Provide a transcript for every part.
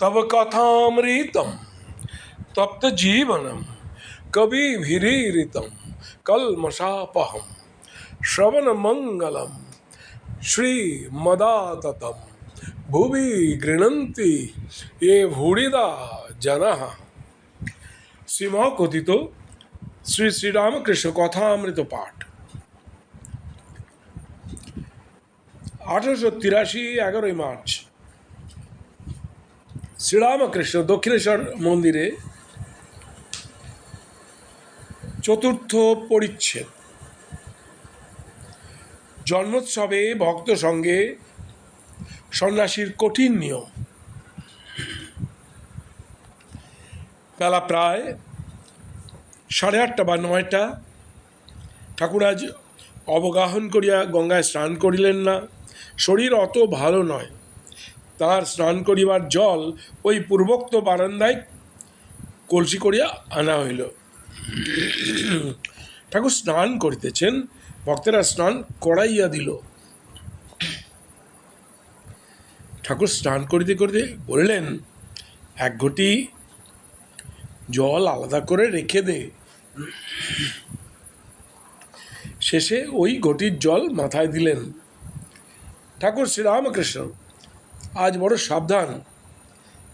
তব কথামৃতম তপ্ত জীবনম কবিভিরীরিতম কলমশাপহম শ্রবণ মঙ্গলম শ্রীমদাততম ভুবি গৃণন্তি এ ভূড়িদা জনঃ শ্রীমহ কথিত শ্রী শ্রীরামকৃষ্ণ কথামৃত পাঠ আঠারোশো তিরাশি এগারোই মার্চ শ্রীরামকৃষ্ণ দক্ষিণেশ্বর মন্দিরে চতুর্থ পরিচ্ছেদ। জন্মোৎসবে ভক্ত সঙ্গে সন্ন্যাসীর কঠিন নিয়ম। বেলা প্রায় সাড়ে আটটা বা নয়টা। ঠাকুর আজ অবগাহন করিয়া গঙ্গায় স্নান করিলেন না। শরীর অত ভালো নয়। তার স্নান করিবার জল ওই পূর্বোক্ত বারান্দায় কলসি করিয়া আনা হইল। ঠাকুর স্নান করিতেছেন, ভক্তেরা স্নান করাইয়া দিল। ঠাকুর স্নান করিতে করিতে বললেন, এক ঘটি জল আলাদা করে রেখে দে। শেষে ওই ঘটির জল মাথায় দিলেন। ঠাকুর শ্রীরামকৃষ্ণ আজ বড় সাবধান।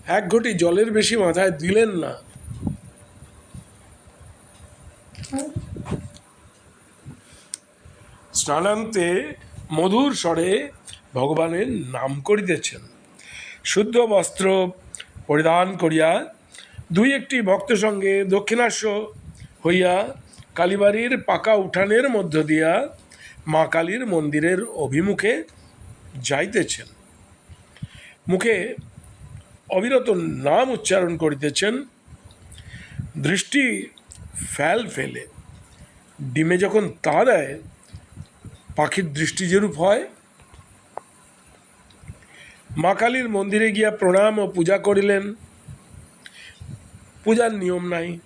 এক ঘটি জলের বেশি মাথায় দিলেন না। স্নানান্তে মধুর স্বরে ভগবানের নাম করিতেছেন। শুদ্ধ বস্ত্র পরিধান করিয়া দুই একটি ভক্ত সঙ্গে দক্ষিণাস্য হইয়া কালীবাড়ির পাকা উঠানের মধ্য দিয়া মা কালীর মন্দিরের অভিমুখে যাইতেছেন। মুখে অবিরত নাম উচ্চারণ করিতেছেন, দৃষ্টি ফ্যাল ফেলে। ডিমে যখন তা দেয়, পাখির দৃষ্টি যেরূপ হয়। মা কালীর মন্দিরে গিয়া প্রণাম ও পূজা করিলেন। পূজার নিয়ম নাই।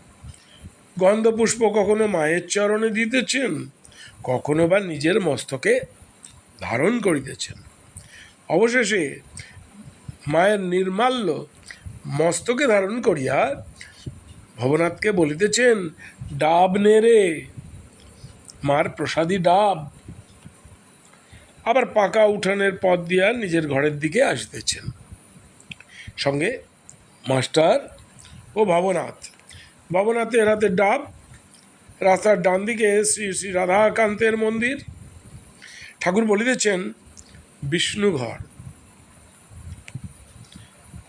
গন্ধপুষ্প কখনো মায়ের চরণে দিতেছেন, কখনো বা নিজের মস্তকে ধারণ করিতেছেন। অবশেষে মায়ের নির্মাল্য মস্তকে ধারণ করিয়া ভবনাথকে বলিতেছেন, ডাব নেড়ে মার প্রসাদী ডাব। আবার পাকা উঠানের পথ দিয়া নিজের ঘরের দিকে আসতেছেন। সঙ্গে মাস্টার ও ভবনাথ। ভবনাথের হাতে ডাব, রাস্তার ডান দিকে শ্রী শ্রী রাধাকান্তের মন্দির। ঠাকুর বলিতেছেন, বিষ্ণুঘর।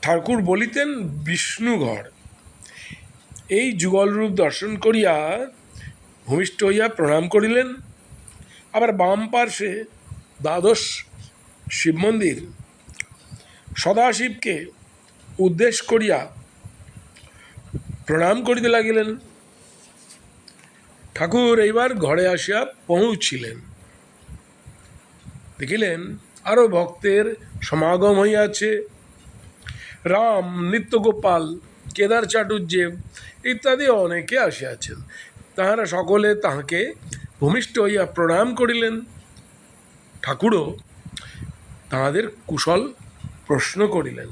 ঠাকুর বলিতেন বিষ্ণুঘর এই যুগল রূপ দর্শন করিয়া ভূমিষ্ঠ হইয়া প্রণাম করিলেন। আবার বাম পার্শ্বে দ্বাদশ শিব মন্দির। সদাশিবকে উদ্দেশ করিয়া প্রণাম করিতে লাগিলেন। ঠাকুর এইবার ঘরে আসিয়া পৌঁছিলেন। দেখিলেন আরও ভক্তের সমাগম হইয়াছে। রাম, নিত্যগোপাল, কেদার চাটুর্যে ইত্যাদি অনেকে আসিয়াছেন। তাহারা সকলে তাহাকে ভূমিষ্ঠ হইয়া প্রণাম করিলেন। ঠাকুরও তাহাদের কুশল প্রশ্ন করিলেন।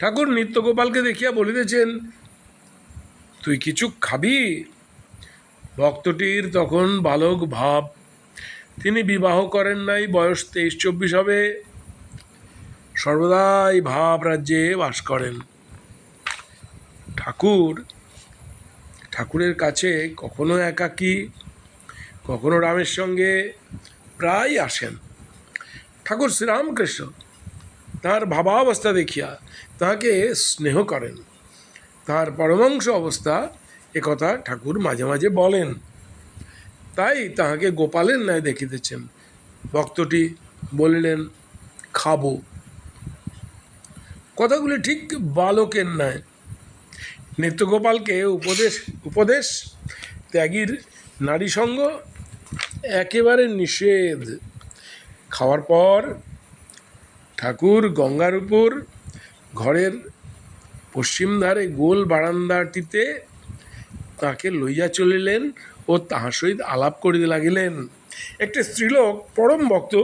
ঠাকুর নিত্যগোপালকে দেখিয়া বলিতেছেন, তুই কিছু খাবি? ভক্তটির তখন বালক ভাব, তিনি বিবাহ করেন নাই, বয়স তেইশ চব্বিশ হবে। সর্বদাই ভাব রাজ্যে বাস করেন। ঠাকুর, ঠাকুরের কাছে কখনো একাকী, কখনো রামের সঙ্গে প্রায় আসেন। ঠাকুর শ্রীরামকৃষ্ণ তাঁর ভাবাবস্থা দেখিয়া তাহাকে স্নেহ করেন। তাঁর পরমাংশ অবস্থা একথা ঠাকুর মাঝে মাঝে বলেন। তাই তাহাকে গোপালের ন্যায় দেখিতেছেন। ভক্তটি বলিলেন, খাব। কথাগুলি ঠিক বালকের ন্যায়। নিত্যগোপালকে উপদেশ উপদেশ, ত্যাগীর নারী সঙ্গ একেবারে নিষেধ। খাওয়ার পর ঠাকুর গঙ্গার উপর ঘরের পশ্চিম ধারে গোল বারান্দাটিতে তাকে লইয়া চলিলেন ও তাহার সহিত আলাপ করিতে লাগিলেন। একটি স্ত্রীলোক, পরম ভক্ত,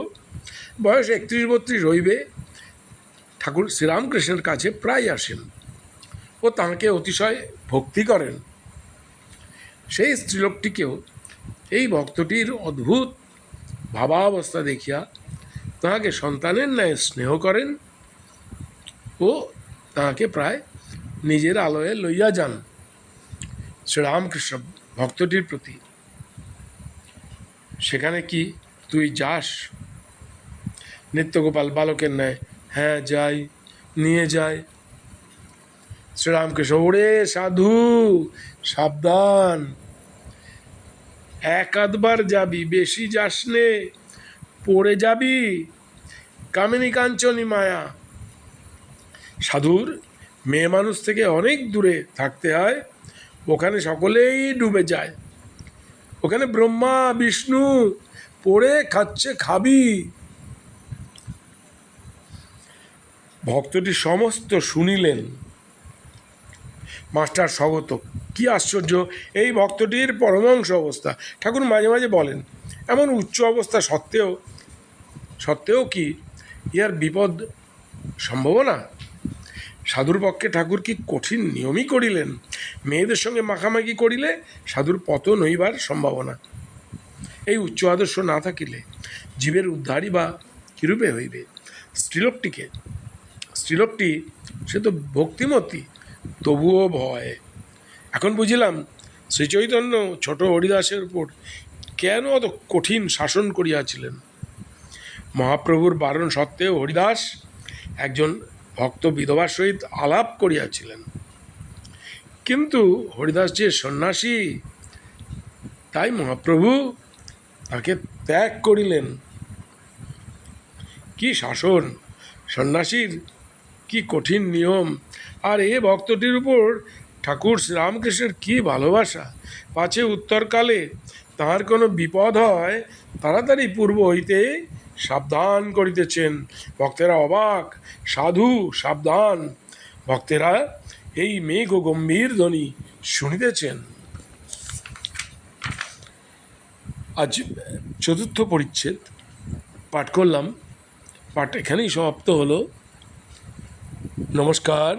বয়স একত্রিশ বত্রিশ হইবে। ঠাকুর শ্রীরামকৃষ্ণের কাছে প্রায় আসেন। ও তাঁকে অতিশয় ভক্তি করেন। সেই স্ত্রীলোকটিকেও এই ভক্তটির অদ্ভুত ভাবাবস্থা দেখিয়া তাহাকে সন্তানের ন্যায় স্নেহ করেন ও তাহাকে প্রায় নিজের আলোয়ে লইয়া যান শ্রীরামকৃষ্ণ ভক্তটির প্রতি। সেখানে কি তুই যাস? নিত্যগোপাল বালকের ন্যায় হ্যাঁ যাই, নিয়ে যাই। শ্রীরামকৃষ্ণ, ওরে সাধু, সাবধান। এক আধবার যাবি, বেশি যাস নে। পড়ে যাবি, কামিনী কাঞ্চনী মায়া। সাধুর মেয়ে মানুষ থেকে অনেক দূরে থাকতে হয়, ওখানে সকলেই ডুবে যায়। ওখানে ব্রহ্মা, বিষ্ণু, পড়ে, খাচ্ছে, খাবি। ভক্তটি সমস্ত শুনিলেন। মাস্টার স্বগত, কি আশ্চর্য, এই ভক্তটির পরমাংশ অবস্থা। ঠাকুর মাঝে মাঝে বলেন, এমন উচ্চ অবস্থা সত্ত্বেও সত্ত্বেও কি ইহার বিপদ সম্ভাবনা সাধুর পক্ষে ঠাকুর কি কঠিন নিয়মই করিলেন? মেয়েদের সঙ্গে মাখামাখি করিলে সাধুর পতন হইবার সম্ভাবনা। এই উচ্চ আদর্শ না থাকিলে জীবের উদ্ধারই বা কীরূপে হইবে? স্ত্রীলোকটিকে স্ত্রীলোকটি, সে তো ভক্তিমতী, তবুও ভয়। এখন বুঝিলাম, শ্রীচৈতন্য ছোট হরিদাসের উপর কেন অত কঠিন শাসন করিয়াছিলেন? মহাপ্রভুর বারণ সত্ত্বেও হরিদাস একজন ভক্ত বিধবার সহিত আলাপ করিয়াছিলেন। কিন্তু হরিদাস যে সন্ন্যাসী, তাই মহাপ্রভু তাকে ত্যাগ করিলেন। কি শাসন? সন্ন্যাসীর কি কঠিন নিয়ম। আর এ ভক্তটির উপর ঠাকুর শ্রীরামকৃষ্ণের কি ভালোবাসা। পাছে উত্তরকালে তাহার কোনো বিপদ হয়, তাড়াতাড়ি পূর্ব হইতে সাবধান করিতেছেন। ভক্তেরা অবাক, সাধু, সাবধান। ভক্তেরা এই মেঘ ও গম্ভীর ধ্বনি শুনিতেছেন। আজ চতুর্থ পরিচ্ছেদ, পাঠ করলাম। পাঠ এখানেই সমাপ্ত হলো। নমস্কার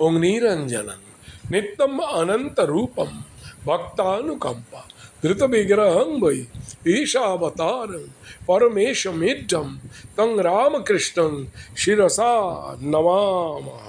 অগ্নিরঞ্জনম নিত্যম অনন্ত রূপম ভক্তানুকম্পা ধৃত বিগ্রহং বৈ ঈশাবতারং পরমেশমিড্ডম তং রামকৃষ্ণং শিরসা নমামः